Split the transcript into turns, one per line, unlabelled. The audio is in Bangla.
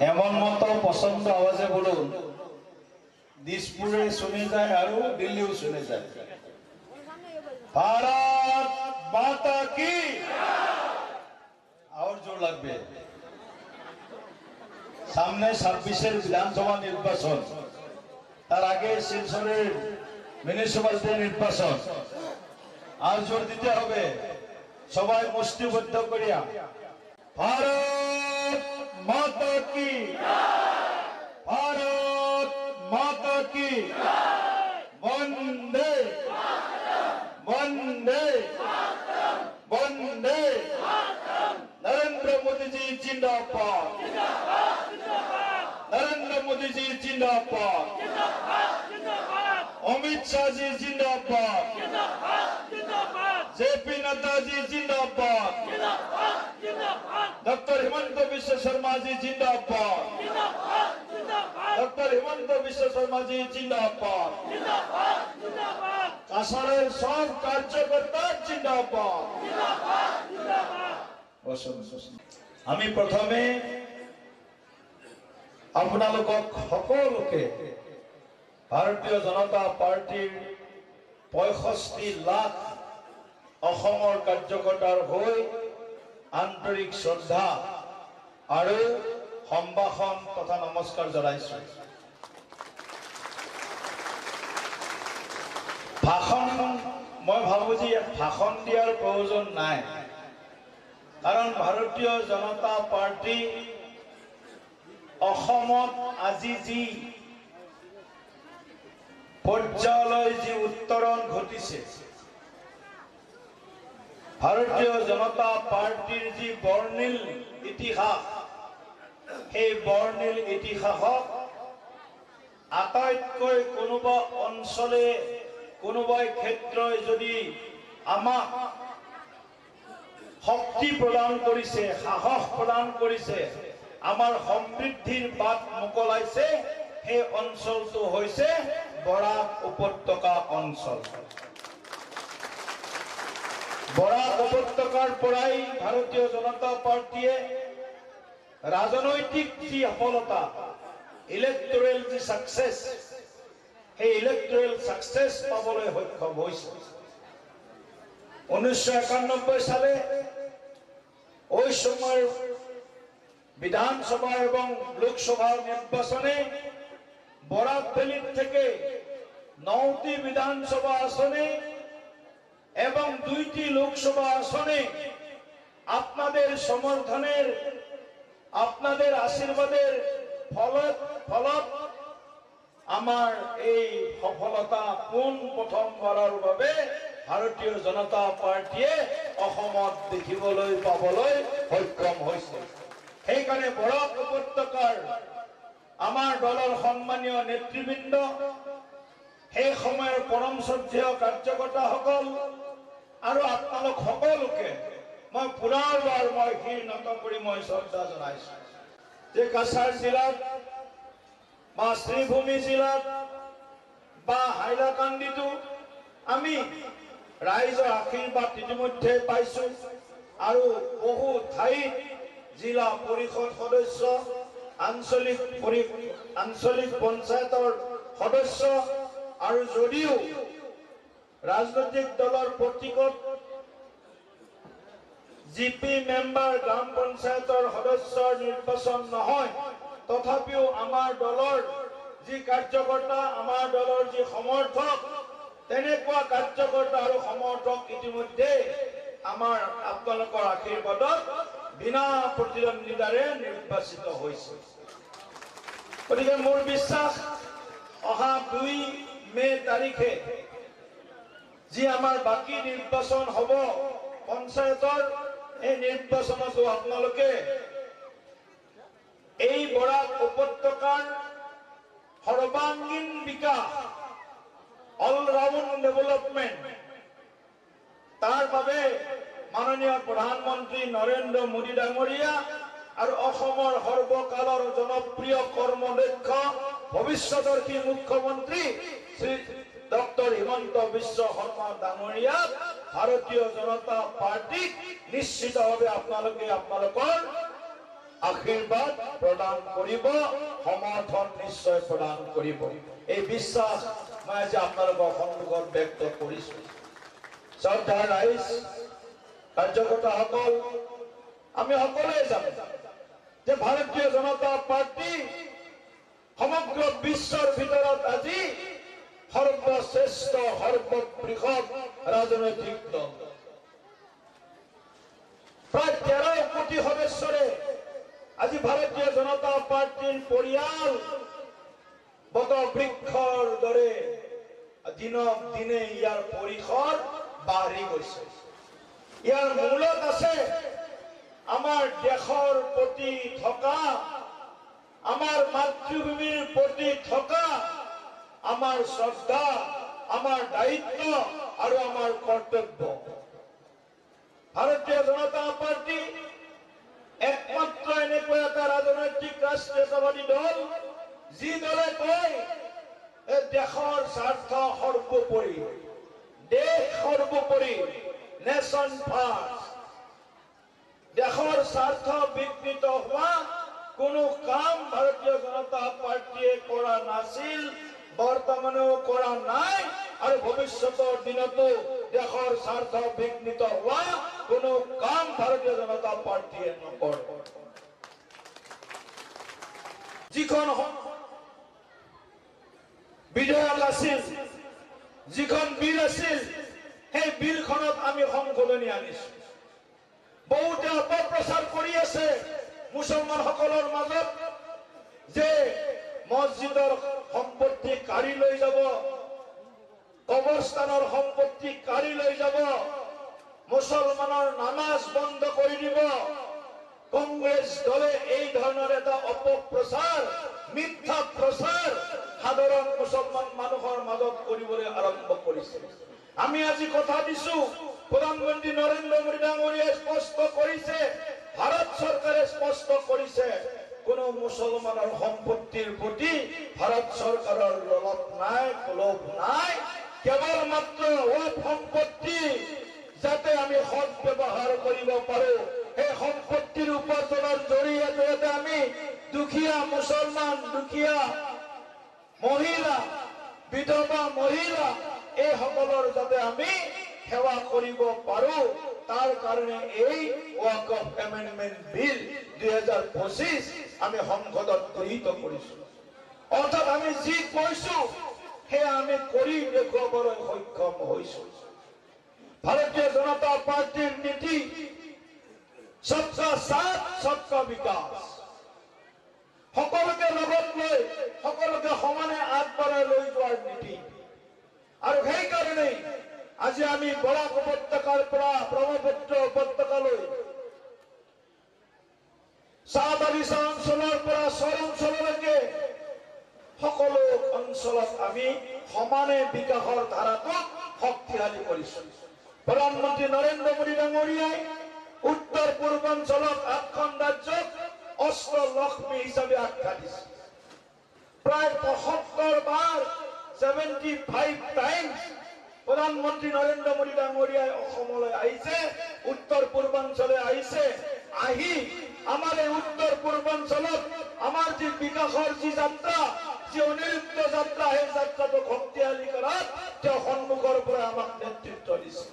এমন মতো পছন্দ আওয়াজে বলুন। দিসপুরে শুনে যায় আরও দিল্লিও শুনে যায়। ভারত মাতা কি? আর জোর লাগবে। সামনে ছাব্বিশের বিধানসভা নির্বাচন। তার আগে শিলচরের মিউনিসিপালিটি নির্বাচন। আর জোর দিতে হবে। সবাই মুষ্টিবদ্ধ করিয়া। ভারত মাতা কি ভারত মাতা কি বন্দে বন্দে বন্দে নরেন্দ্র মোদী জি জিন্দাবাদ নরেন্দ্র মোদী জি জিন্দাবাদ অমিত শাহ জি জিন্দাবাদ জেপি নেতাজি জিন্দাবাদ। ডক্টর হিমন্ত বিশ্ব শর্মাজি জিন্দাবাদ। ডক্টর হিমন্ত বিশ্ব শর্মাজি জিন্দাবাদ। কাসারের সব কার্যকর্তা জিন্দাবাদ। আমি প্রথমে আপোনালোক সকলকে ভারতীয় জনতা পার্টির পঁয়ষষ্ঠি লাখ অসমৰ কাৰ্যকৰ্তাৰ হৈ আন্তৰিক শ্ৰদ্ধা আৰু সম্ভাষণ তথা নমস্কাৰ জনাইছো। ভাষণ মই ভাবো যে ইয়াত ভাষণ দিয়াৰ প্ৰয়োজন নাই। কাৰণ ভাৰতীয় জনতা পাৰ্টী অসমত আজি যি পৰ্যায়লৈ যি উত্তৰণ ঘটিছে ভাৰতীয় জনতা পাৰ্টীৰ যি বৰ্ণিল ইতিহাস, সেই বৰ্ণিল ইতিহাসক আটাইতকৈ কোনোবা অঞ্চলে কোনোবাই ক্ষেত্ৰই যদি আমাক শক্তি প্ৰদান কৰিছে, সাহস প্ৰদান কৰিছে, আমাৰ সমৃদ্ধিৰ বাট মোকলাইছে, সেই অঞ্চলটো হৈছে বৰাক উপত্যকা অঞ্চল। বৰাক উপত্যকাৰ পৰাই ভাৰতীয় জনতা পাৰ্টীয়ে ৰাজনৈতিক যি সফলতা ইলেক্টৰেল যি ছাকচেছ সেই ইলেক্টৰেল ছাকচেছ পাবলৈ সক্ষম হৈছে। উনিশশো একানব্বই সালে ওই সময় বিধানসভা এবং লোকসভা নির্বাচনে বরাক ভ্যালির থেকে নটি বিধানসভা আসনে এবং দুইটি লোকসভা আসনে আপনাদের সমর্থনের, আপনাদের আশীর্বাদের ফলত ফলত আমাৰ এই সফলতা পোন প্ৰথমবাৰৰ বাবে ভাৰতীয় জনতা পাৰ্টীয়ে অসমত দেখিবলৈ, পাবলৈ সক্ষম হৈছে। সেইকাৰণে বৰাক উপত্যকাৰ আমাৰ দলৰ সন্মানীয় নেতৃবৃন্দ, সেই সময়ৰ পৰম শ্ৰদ্ধেয় কাৰ্যকৰ্তাসকল আৰু আপোনালোক সকলোকে মই পুনৰবাৰ মই শিৰ নত কৰি মই শ্ৰদ্ধা জনাইছো। যে কাছাৰ জিলাত বা শ্ৰীভূমি জিলাত বা হাইলাকান্দিতো আমি ৰাইজৰ আশীৰ্বাদ ইতিমধ্যে পাইছো আৰু বহু ঠাইত জিলা পৰিষদ সদস্য আঞ্চলিক আঞ্চলিক পঞ্চায়তৰ সদস্য আৰু যদিও ৰাজনৈতিক দলৰ প্ৰতীকত জি পি মেম্বাৰ গ্ৰাম পঞ্চায়তৰ সদস্যৰ নিৰ্বাচন নহয়। তথাপিও আমাৰ দলৰ যি কাৰ্যকৰ্তা আমাৰ দলৰ যি সমৰ্থক তেনেকুৱা কাৰ্যকৰ্তা আৰু সমৰ্থক ইতিমধ্যে আমাৰ আপোনালোকৰ আশীৰ্বাদত বিনা প্ৰতিদ্বন্দ্বিতাৰে নিৰ্বাচিত হৈছে। গতিকে মোৰ বিশ্বাস অহা দুই মে তাৰিখে যি আমাৰ বাকী নিৰ্বাচন হ'ব, পঞ্চায়তৰ এই নিৰ্বাচনতো আপোনালোকে এই বৰাক উপত্যকাৰ সৰ্বাংগীন বিকাশ অলৰাউণ্ড ডেভেলপমেণ্ট তাৰ বাবে মাননীয় প্ৰধানমন্ত্ৰী নৰেন্দ্ৰ মোদী ডাঙৰীয়া আৰু অসমৰ সৰ্বকালৰ জনপ্ৰিয় কৰ্মদক্ষ, ভৱিষ্যদৰ্শী মুখ্যমন্ত্ৰী শ্ৰী ডক্টৰ হিমন্ত বিশ্ব শৰ্মা ডাঙৰীয়াক ভাৰতীয় জনতা পাৰ্টীক নিশ্চিতভাৱে আপোনালোকে আপোনালোকৰ আশীৰ্বাদ প্ৰদান কৰিব, সমৰ্থন নিশ্চয় প্ৰদান কৰিব। এই বিশ্বাস মই আজি আপোনালোকৰ সন্মুখত ব্যক্ত কৰিছো। শ্ৰদ্ধাৰ ৰাইজ, কাৰ্যকৰ্তাসকল, আমি সকলোৱে জানো যে ভাৰতীয় জনতা পাৰ্টি সমগ্ৰ বিশ্বৰ ভিতৰত আজি সৰ্বশ্ৰেষ্ঠ সৰ্ববৃহৎ ৰাজনৈতিক দল। প্ৰায় তেৰ কোটি সদস্যৰে আজি ভাৰতীয় জনতা পাৰ্টীৰ পৰিয়াল বট বৃক্ষৰ দৰে দিনক দিনে ইয়াৰ পৰিসৰ বাঢ়ি গৈছে। ইয়াৰ মূলত আছে আমাৰ দেশৰ প্ৰতি থকা, আমাৰ মাতৃভূমিৰ প্ৰতি থকা আমাৰ শ্ৰদ্ধা আমাৰ দায়িত্ব আৰু আমাৰ কৰ্তব্য ভাৰতীয় জনতা পাৰ্টি একমাত্ৰ এনেকুৱা এটা ৰাজনৈতিক ৰাষ্ট্ৰীয়তাবাদী দল, যি দলে কয় এই দেশৰ স্বাৰ্থ সৰ্বোপৰি, দেশ সৰ্বোপৰি নেশ্যন ফাৰ্ষ্ট। দেশৰ স্বাৰ্থ বিকৃত হোৱা কোনো কাম ভাৰতীয় জনতা পাৰ্টীয়ে কৰা নাছিল। বৰ্তমানেও কৰা নাই আৰু ভৱিষ্যতৰ দিনতো দেশৰ স্বাৰ্থ বিঘ্নিত হোৱা কোনো কাম ভাৰতীয় জনতা পাৰ্টীয়ে নকৰে যিখন বিল আছিল, সেই বিলখনত আমি সংশোধনী আনিছো। বহুতে অপপ্ৰচাৰ কৰি আছে মুছলমানসকলৰ মাজত যে মছজিদৰ সম্পত্তি কাঢ়ি লৈ যাব। কবৰস্থানৰ সম্পত্তি কাঢ়ি লৈ যাব। মুছলমানৰ নামাজ বন্ধ কৰি দিব। কংগ্ৰেছ দলে এই ধৰণৰ এটা অপপ্ৰচাৰ, মিথ্যা প্ৰচাৰ সাধাৰণ মুছলমান মানুহৰ মাজত কৰিবলৈ আৰম্ভ কৰিছে। আমি আজি কথা দিছো, প্ৰধানমন্ত্ৰী নৰেন্দ্ৰ মোদী ডাঙৰীয়াই স্পষ্ট কৰিছে, ভাৰত চৰকাৰে স্পষ্ট কৰিছে, কোনো মুছলমানৰ সম্পত্তিৰ প্ৰতি ভাৰত চৰকাৰৰ নাই, লোভ নাই। কেৱল মাত্ৰ সম্পত্তি যাতে আমি সৎ ব্যৱহাৰ কৰিব পাৰো। সেই সম্পত্তিৰ উপাৰ্জনৰ জৰিয়তে যাতে আমি দুখীয়া মুছলমান, দুখীয়া মহিলা, বিধৱা মহিলা এইসকলৰ যাতে আমি সেৱা কৰিব পাৰো। তাৰ কাৰণে এই ৱাকফ এমেণ্ডমেণ্ট বিল দুহেজাৰ পঁচিছ আমি সংসদত গৃহীত কৰিছো। অৰ্থাৎ আমি যি কৈছো সেয়া আমি কৰি দেখুৱাবলৈ সক্ষম হৈছো। ভাৰতীয় জনতা পাৰ্টীৰ নীতি, সবকা সাথ, সবকা বিকাশ। সকলোকে লগত লৈ, সকলোকে সমানে আগবঢ়াই লৈ যোৱাৰ নীতি। আৰু সেইকাৰণেই আজি আমি বৰাক উপত্যকাৰ পৰা ব্ৰহ্মপুত্ৰ উপত্যকালৈ, চাহ বাগিচা অঞ্চলৰ পৰা চৰ অঞ্চললৈকে সকলো অঞ্চলত আমি সমানে বিকাশৰ ধাৰাটোক শক্তিশালী কৰিছো। প্ৰধানমন্ত্ৰী নৰেন্দ্ৰ মোদী ডাঙৰীয়াই উত্তৰ পূৰ্বাঞ্চলক আঠখন ৰাজ্যক অস্ত্ৰ লক্ষ্মী হিচাপে আখ্যা দিছে। প্ৰায় পঁয়সত্তৰ বাৰ ছেভেন্টি ফাইভ টাইমছ প্ৰধানমন্ত্ৰী নৰেন্দ্ৰ মোদী ডাঙৰীয়াই অসমলৈ আহিছে, উত্তৰ পূৰ্বাঞ্চলে আহিছে, আহি আমাৰ এই উত্তৰ পূৰ্বাঞ্চলত আমাৰ যি বিকাশৰ যি যাত্ৰা যি অনিৰুদ্ধ যাত্ৰা সেই যাত্ৰাটো শক্তিশালী কৰাত তেওঁ সন্মুখৰ পৰা আমাক নেতৃত্ব দিছে।